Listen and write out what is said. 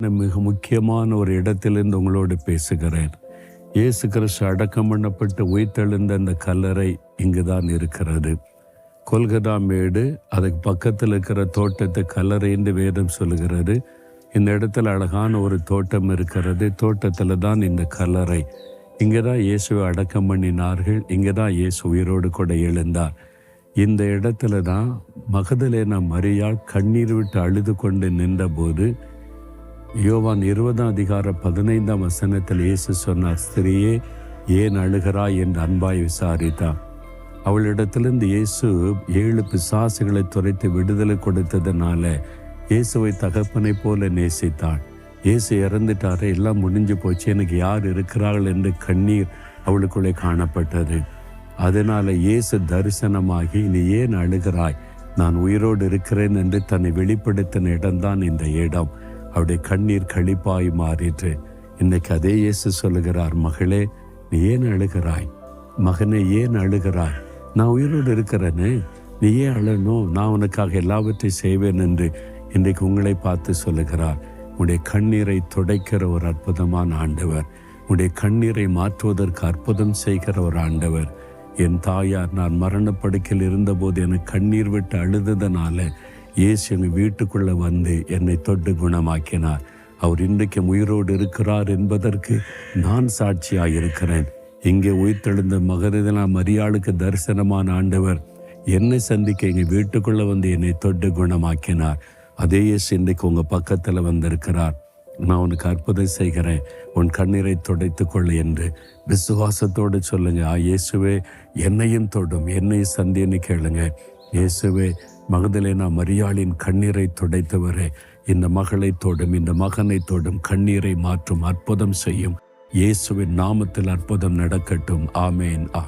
நான் மிக முக்கியமான ஒரு இடத்திலிருந்து உங்களோடு பேசுகிறேன். இயேசு கிறிஸ்து அடக்கம் பண்ணப்பட்டு உயிர்த்தெழுந்த அந்த கல்லறை இங்குதான் இருக்கிறது. கொல்கதா மேடு அதுக்கு பக்கத்தில் இருக்கிற தோட்டத்தை கல்லறை என்று வேதம் சொல்லுகிறது. இந்த இடத்துல அழகான ஒரு தோட்டம் இருக்கிறது. தோட்டத்தில் தான் இந்த கல்லறை. இங்கே தான் இயேசுவை அடக்கம் பண்ணினார்கள். இங்கே தான் இயேசு உயிரோடு கூட எழுந்தார். இந்த இடத்துல தான் மகதலேன மரியாள் கண்ணீர் விட்டு அழுது கொண்டு நின்றபோது யோவான் இருபதாம் அதிகார பதினைந்தாம் வசனத்தில் இயேசு சொன்னார் ஸ்திரியே ஏன் அழுகிறாய்? என்று அன்பாய் விசாரித்தார் அவளிடத்திலிருந்து இயேசு ஏழு பிசாசுகளை துரைத்து விடுதலை கொடுத்ததுனால இயேசுவை தகப்பனை போல நேசித்தாள். இயேசு இறந்துட்டாரு எல்லாம் முடிஞ்சு போச்சு எனக்கு யார் இருக்கிறார்கள் என்று கண்ணீர் அவளுக்குள்ளே காணப்பட்டது. அதனால இயேசு தரிசனமாகி நீ ஏன் அழுகிறாய்? நான் உயிரோடு இருக்கிறேன் என்று தன்னை வெளிப்படுத்தின இடம்தான் இந்த இடம். அவருடைய கண்ணீர் கழிப்பாய் மாறிற்று. இன்னைக்கு அதே இயேசு சொல்லுகிறார் மகளே நீ ஏன் அழுகிறாய்? மகனே ஏன் அழுகிறாய்? நான் உயிரோடு இருக்கிறேனே நீ ஏன் அழணும்? நான் உனக்காக எல்லாவற்றையும் செய்வேன் என்று இன்றைக்கு உங்களை பார்த்து சொல்லுகிறார். உடைய கண்ணீரை துடைக்கிற ஒரு அற்புதமான ஆண்டவர். உடைய கண்ணீரை மாற்றுவதற்கு அற்புதம் செய்கிற ஒரு ஆண்டவர். என் தாயார் நான் மரணப்படுக்கையில் இருந்தபோது எனக்கு கண்ணீர் விட்டு அழுததனால இயேசு எங்கள் வீட்டுக்குள்ளே வந்து என்னை தொட்டு குணமாக்கினார். அவர் இன்றைக்கு உயிரோடு இருக்கிறார் என்பதற்கு நான் சாட்சியாக இருக்கிறேன். இங்கே உயிர்த்தெழுந்த மகரிதனா மரியாளுக்கு தரிசனமான ஆண்டவர் என்னை சந்திக்க எங்கள் வீட்டுக்குள்ளே வந்து என்னை தொட்டு குணமாக்கினார். அதே இயேசு இன்றைக்கு உங்கள் பக்கத்தில் வந்திருக்கிறார். நான் உனக்கு அற்புதம் செய்கிறேன். உன் கண்ணீரை துடைத்து கொள் என்று விசுவாசத்தோடு சொல்லுங்க. ஆ இயேசுவே என்னையும் தொடும். என்னையும் சந்தின்னு கேளுங்க. இயேசுவே மகதலேனா மரியாளின் கண்ணீரை துடைத்தவரே இந்த மகளை தொடும் இந்த மகனை தொடும் கண்ணீரை மாற்றும் அற்புதம் செய்யும். இயேசுவின் நாமத்தில் அற்புதம் நடக்கட்டும். ஆமேன். ஆ